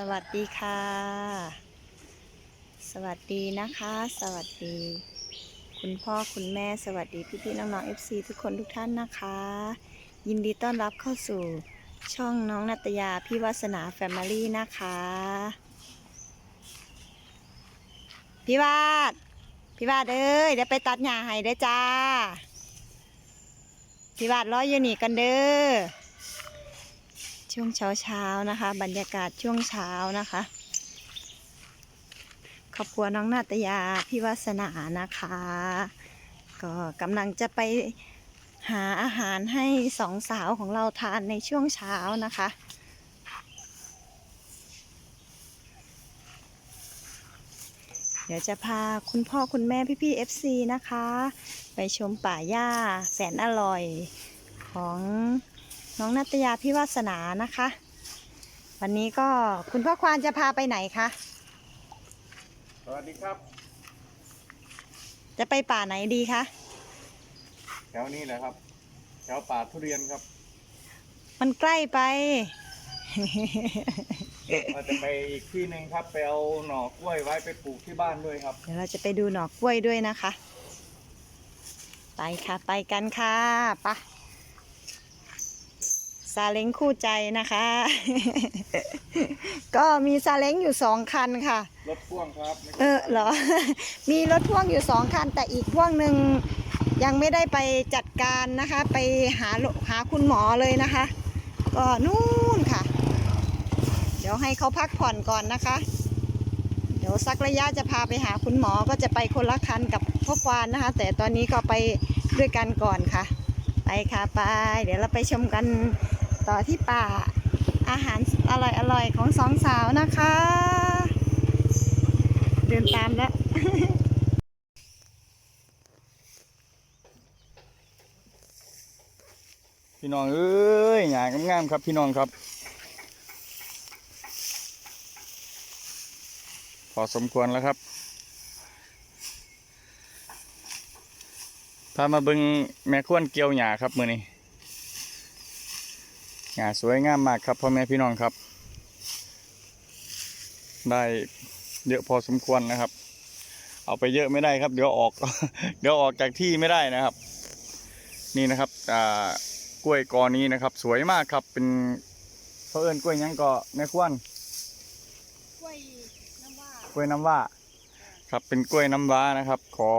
สวัสดีค่ะ สวัสดีนะคะ สวัสดี คุณพ่อคุณแม่สวัสดีพี่ๆน้องๆ FC ทุกคนทุกท่านนะคะ ยินดีต้อนรับเข้าสู่ช่องน้องนัตยาพี่วาสนาแฟมิลี่นะคะ พี่วาด พี่วาดเอ้ยเดี๋ยวไปตัดหญ้าให้เด้อจ้า พี่วาดรออยู่นี่กันเด้อ ช่วงเช้าเช้าๆนะคะ บรรยากาศช่วงเช้านะคะครอบครัวน้องนาตยาพี่วาสนานะคะ ก็กำลังจะไปหาอาหารให้สองสาวของเราทานในช่วงเช้านะคะ เดี๋ยวจะพาคุณพ่อคุณแม่พี่ๆ FC นะคะ ไปชมป่าหญ้าแสนอร่อยของ น้องนัตยาพี่วาสนานะคะ วันนี้ก็คุณพ่อควานจะพาไปไหนคะ สวัสดีครับ จะไปป่าไหนดีคะ แถวนี้แหละครับ แถวป่าทุเรียนครับ มันใกล้ไป เราจะไปอีกที่หนึ่งครับไปเอาหน่อกล้วยไว้ไปปลูกที่บ้านด้วยครับ เดี๋ยวเราจะไปดูหน่อกล้วยด้วยนะคะ ไปค่ะ ไปกันค่ะไปะ ซาเล้งคู่ใจนะคะ ก็มีซาเล้งอยู่สองคันค่ะ รถพ่วงครับไม่ใช่เออเหรอ มีรถพ่วงอยู่สองคัน แต่อีกพ่วงหนึ่งยังไม่ได้ไปจัดการนะคะ ไปหาโรหาคุณหมอเลยนะคะ ก็นู่นค่ะ เดี๋ยวให้เขาพักผ่อนก่อนนะคะ เดี๋ยวสักระยะจะพาไปหาคุณหมอก็จะไปคนละคันกับพ่อควานนะคะ แต่ตอนนี้ก็ไปด้วยกันก่อนค่ะ ไปค่ะไป เดี๋ยวเราไปชมกัน ต่อที่ป่าอาหารอร่อยๆของสองสาวนะคะ เดินตามแล้ว พี่น้องเอ้ยหยางามๆครับพี่น้องครับ พอสมควรแล้วครับพามาบิงแม่ข้วนเกี่ยวหญ้าครับมือนี้ หญ้าสวยงามมากครับพ่อแม่พี่น้องครับ ได้เยอะพอสมควรนะครับ เอาไปเยอะไม่ได้ครับ เดี๋ยวออก เดี๋ยวออกจากที่ไม่ได้นะครับ นี่นะครับอ่ากล้วยกอนี้นะครับ สวยมากครับเป็นเขาเอิ้นกล้วยยังก็แม่ขวนกล้วยน้ำว่ากล้วยน้ำว้าครับเป็นกล้วยน้ำว้านะครับ ขอ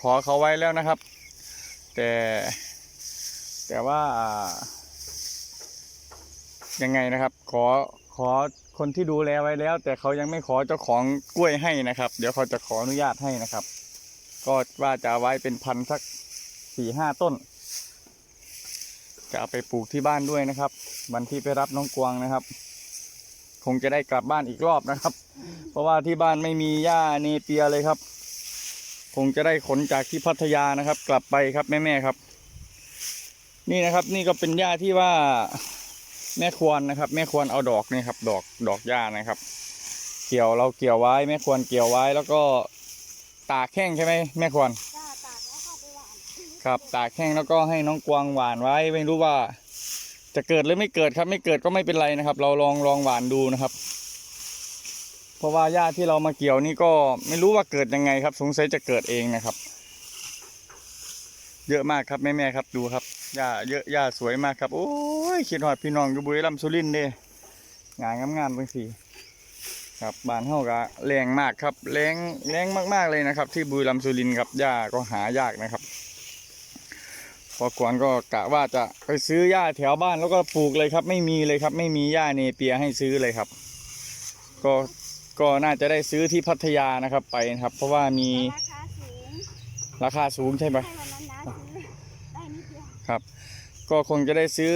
ขอเขาไว้แล้วนะครับ แต่แต่ว่าอ่า ยังไงนะครับ ขอขอคนที่ดูแลไว้แล้ว แต่เขายังไม่ขอเจ้าของกล้วยให้นะครับ เดี๋ยวเขาจะขออนุญาตให้นะครับ ก็ว่าจะไว้เป็นพันสักสี่ห้าต้น จะเอาไปปลูกที่บ้านด้วยนะครับ วันที่ไปรับน้องกวางนะครับ คงจะได้กลับบ้านอีกรอบนะครับ เพราะว่าที่บ้านไม่มีหญ้าเนเปียเลยครับ คงจะได้ขนจากที่พัทยานะครับ กลับไปครับแม่ๆครับ นี่นะครับ นี่ก็เป็นหญ้าที่ว่า แม่ควรนะครับ แม่ควรเอาดอกนี่ครับ ดอกดอกหญ้านะครับ เกี่ยวเราเกี่ยวไว้แม่ควรเกี่ยวไว้แล้วก็ตากแห้งใช่ไหมแม่ควรจ้าตากแล้วเข้าไปหวานครับ ตากแห้งแล้วก็ให้น้องกวางหวานไว้ ไม่รู้ว่า จะเกิดหรือไม่เกิดครับ ไม่เกิดก็ไม่เป็นไรนะครับ เราลองลองหวานดูนะครับ เพราะว่าหญ้าที่เรามาเกี่ยวนี่ก็ไม่รู้ว่าเกิดยังไงครับ สงสัยจะเกิดเองนะครับ เยอะมากครับแม่ๆครับดูครับหญ้าเยอะหญ้าสวยมากครับโอ้ย คิดหอดพี่น้องอยู่บุรีรัมย์สุรินทร์เด้งานงามๆบางทีครับบ้านเฮากะแรงมากครับแรงแรงมากๆเลยนะครับ ที่บุรีรัมย์สุรินทร์ครับหญ้าก็หายากนะครับพอกวนก็กะว่าจะไปซื้อหญ้าแถวบ้านแล้วก็ปลูกเลยครับ ไม่มีเลยครับ ไม่มีหญ้าเนเปียให้ซื้อเลยครับ ก็ก็น่าจะได้ซื้อที่พัทยานะครับไปนะครับ เพราะว่ามีราคาสูงราคาสูงใช่ไหมให้วันนั้นนะซื้อได้นิดเดียวครับ ก็คงจะได้ซื้อ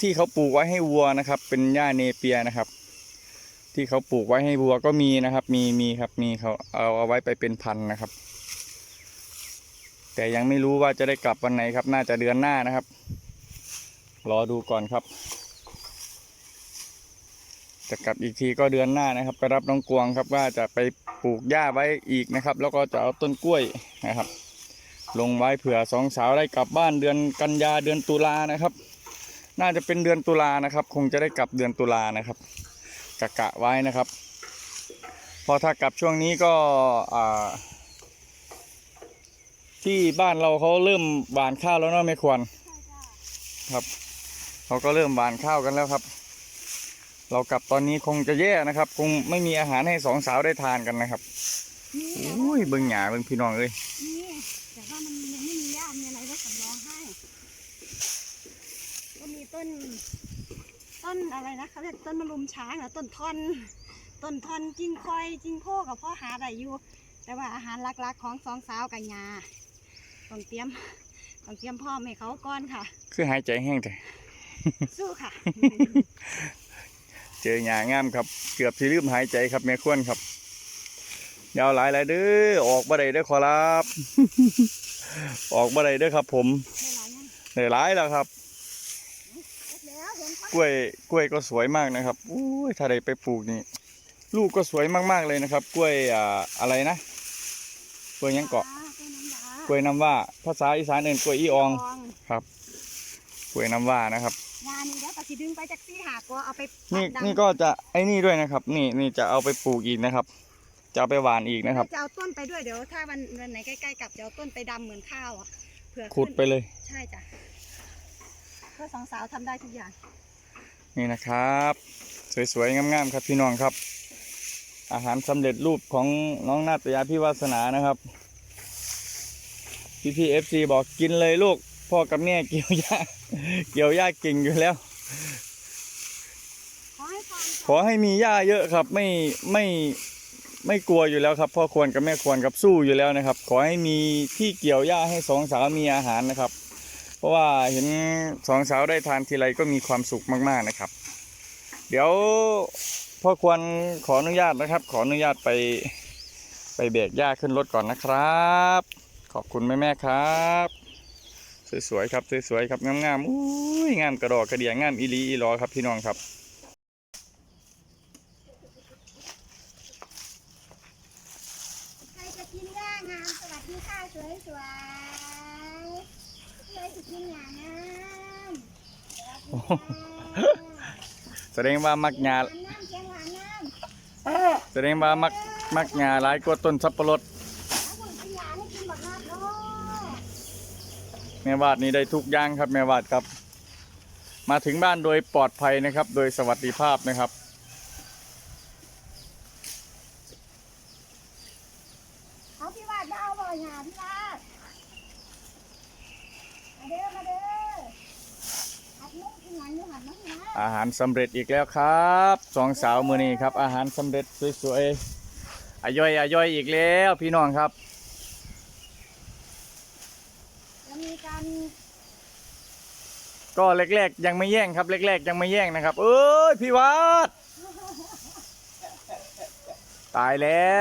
ที่เขาปลูกไว้ให้วัวนะครับ เป็นหญ้าเนเปียนะครับ ที่เขาปลูกไว้ให้วัวก็มีนะครับ มีมีครับมีเขาเอาเอาไว้ไปเป็นพันนะครับ แต่ยังไม่รู้ว่าจะได้กลับวันไหนครับ น่าจะเดือนหน้านะครับ รอดูก่อนครับ จะกลับอีกทีก็เดือนหน้านะครับ ไปรับน้องกวางครับว่าจะไปปลูกหญ้าไว้อีกนะครับ แล้วก็จะเอาต้นกล้วยนะครับ ลงไว้เผื่อสองสาวได้กลับบ้านเดือนกันยาเดือนตุลานะครับ น่าจะเป็นเดือนตุลานะครับ คงจะได้กลับเดือนตุลานะครับกะกะไว้นะครับ พอถ้ากลับช่วงนี้ก็ที่บ้านเราเขาเริ่มหวานข้าวแล้วเนาะไม่ควรครับเขาก็เริ่มหวานข้าวกันแล้วครับ เรากลับตอนนี้คงจะแย่นะครับ คงไม่มีอาหารให้สองสาวได้ทานกันนะครับอุ้ยเบิ่งหยาเบิ่งพี่น้องเอ้ย นี่แต่ว่ามันยังไม่มีหญ้ามีอะไรไว้สำรองให้ ก็มีต้น ต้นอะไรนะเขาเรียกต้นมะรุมช้างเหรอต้นทอนต้นทอนจิงคอยจิงโคกับพ่อหาได้อยู่ แต่ว่าอาหารหลักๆของสองสาวกับยาต้องเตรียมต้องเตรียมพ่อให้เขาก่อนค่ะ คือหายใจแห้งแต่สู้ค่ะ เจอหยางามครับ เกือบที่ลืมหายใจครับแม่ควรครับ ยาวหลายหลายเด้อออกบ่ได้เด้อขอรับ ออกบ่ได้เด้อครับ ผมไม่หลายยังได้หลายแล้วครับ กล้วยกล้วยก็สวยมากนะครับอุ้ยถ้าได้ไปปลูกนี่ลูกก็สวยมากๆเลยนะครับ กล้วยอ่าอะไรนะกล้วยหยังเกาะกล้วยน้ำยากล้วยน้ำว่า ภาษาอีสานเอิ้นกล้วยอีอององครับกล้วยน้ำว่านะครับยานี่เดี๋ยวก็สิดึงไปจากซี่หากว่าเอาไปนี่ดำนี่ก็จะไอ้นี่ด้วยนะครับ นี่นี่จะเอาไปปลูกอีกนะครับ จะเอาไปหว่านอีกนะครับ จะเอาต้นไปด้วยเดี๋ยวถ้าวันวันไหนใกล้ๆกลับจะเอาต้นไปดำเหมือนข้าวอะเผื่อขุดขึ้นไปเลย ใช่จ้ะ เพื่อสองสาวทำได้ทุกอย่าง นี่นะครับ สวยๆงามๆครับพี่น้องครับ อาหารสำเร็จรูปของน้องนาตยาพี่วาสนานะครับพี่พี่เอฟซีบอกกินเลยลูกพ่อกับแม่เกี่ยวหญ้าเกี่ยวหญ้าเก่งอยู่แล้วขอให้ฟังขอให้มีหญ้าเยอะครับ ไม่ไม่ไม่กลัวอยู่แล้วครับพ่อควรกับแม่ควรกับสู้อยู่แล้วนะครับ ขอให้มีที่เกี่ยวหญ้าให้สองสาวมีอาหารนะครับ เพราะว่าเห็นสองสาวได้ทานทีไรก็มีความสุขมากๆนะครับ เดี๋ยวพ่อควรขออนุญาตนะครับ ขออนุญาตไปไปเบรกหญ้าขึ้นรถก่อนนะครับ ขอบคุณแม่แม่ครับสวยๆครับสวยๆครับงามๆอุ้ยงามกระดอกกระเดียงามอีลีอีหลอครับพี่น้องครับใครจะกินย่างามสวัสดีค่ะสวยส วยเลยจะกินอย่างงามสวัสดีค่ะแสดงว่ามักหญ้าหวานน้ำเจียงาแสดงว่ามักมักหญ้าหลายกว่าต้นสับปะรดแม่วาดนี้ได้ทุกอย่างครับแม่วาดครับ มาถึงบ้านโดยปลอดภัยนะครับ โดยสวัสดิภาพนะครับ เอาพี่วาดมาเอาบ่อยหาพี่วาดมาเด้อมาเด้อหัดมุกกินหยังอยู่หัดมุกนะ อาหารสำเร็จอีกแล้วครับสองสาวมือนี้ครับ อาหารสำเร็จสวยๆอาย่อยอาย่อยอีกแล้วพี่น้องครับจะมีการก็แรกๆยังไม่แย่งครับแรกๆยังไม่แย่งนะครับ เอ้ยพี่วาดตายแล้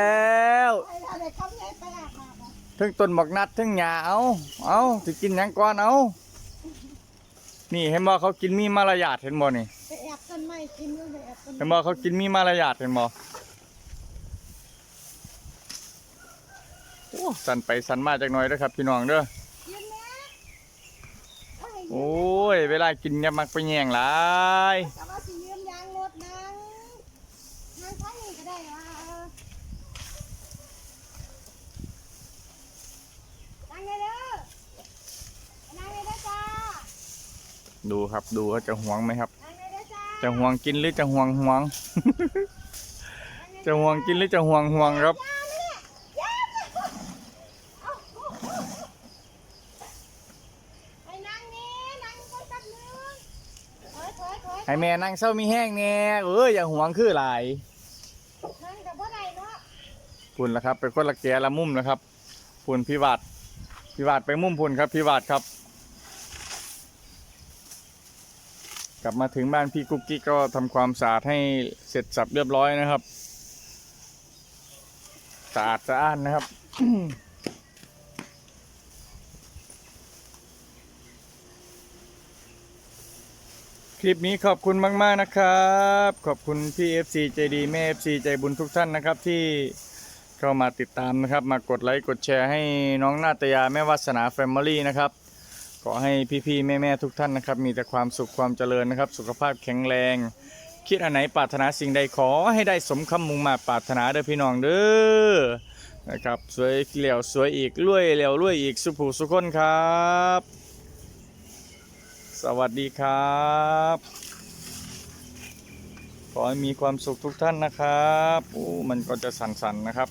วไปทำอะไรครับให้ไปอาบน้ำนะทั้งต้นบักนัดทั้งหญ้าเอาเอาสิกินหยังก่อนเอา นี่เห็นบ่เขากินมีมารยาทเห็นบ่นี่ไปแอบต้นไม้กินด้วยไปแอบต้นเห็นบ่เขากินมีมารยาทเห็นบ่โอ้สั่นไปสั่นมาจากหน่อยเด้อครับ พี่น้องเด้อยืนนะเอ้ยโอ้ยเวลากินอย่ามักไปแย่งหลายแต่ว่าสิยืนยางรถนังนั่งท้ายนี่ก็ได้ว่านั่งเลยเด้อนั่งเลยเด้อจ้า ดูครับดูเขาจะห่วงไหมครับนั่งเลยเด้อจ้าจะห่วงกินหรือจะห่วงห่วง จะห่วงกินหรือจะห่วงห่วงครับไปนั่งนี่นั่งก่อนแป๊บนึงถอยถอยถอยให้แม่นั่งเศร้ามีแห้งแน่เอ้ยอย่าห่วงคือหลายนั่งกับพ่อใดเนาะพุ่นละครับเป็นคนละแกละมุมนะครับพุ่นพิวาดพิวาดไปมุมพุ่นครับพิวาดครับ กลับมาถึงบ้านพี่กุ๊กกิ๊กก็ทำความสะอาดให้เสร็จสับเรียบร้อยนะครับสะอาดสะอ้านนะครับคลิปนี้ขอบคุณมาก ๆ นะครับ ขอบคุณพี่ FC ใจดีแม่ FC ใจบุญทุกท่านนะครับ ที่เข้ามาติดตามนะครับ มากดไลค์ กดแชร์ให้น้องนาตยาแม่วาสนาแฟมิลี่นะครับ ขอให้พี่ๆแม่ๆทุกท่านนะครับ มีแต่ความสุขความเจริญนะครับ สุขภาพแข็งแรง คิดอันไหนปรารถนาสิ่งใดขอให้ได้สมคำมุ่งมาปรารถนาเด้อพี่น้องเด้อนะครับสวยเหลียวสวยอีกรวยเหลียวรวยอีกสุภูสุคนครับ สวัสดีครับ ขอให้มีความสุขทุกท่านนะครับโอ้มันก็จะสั่นๆนะครับ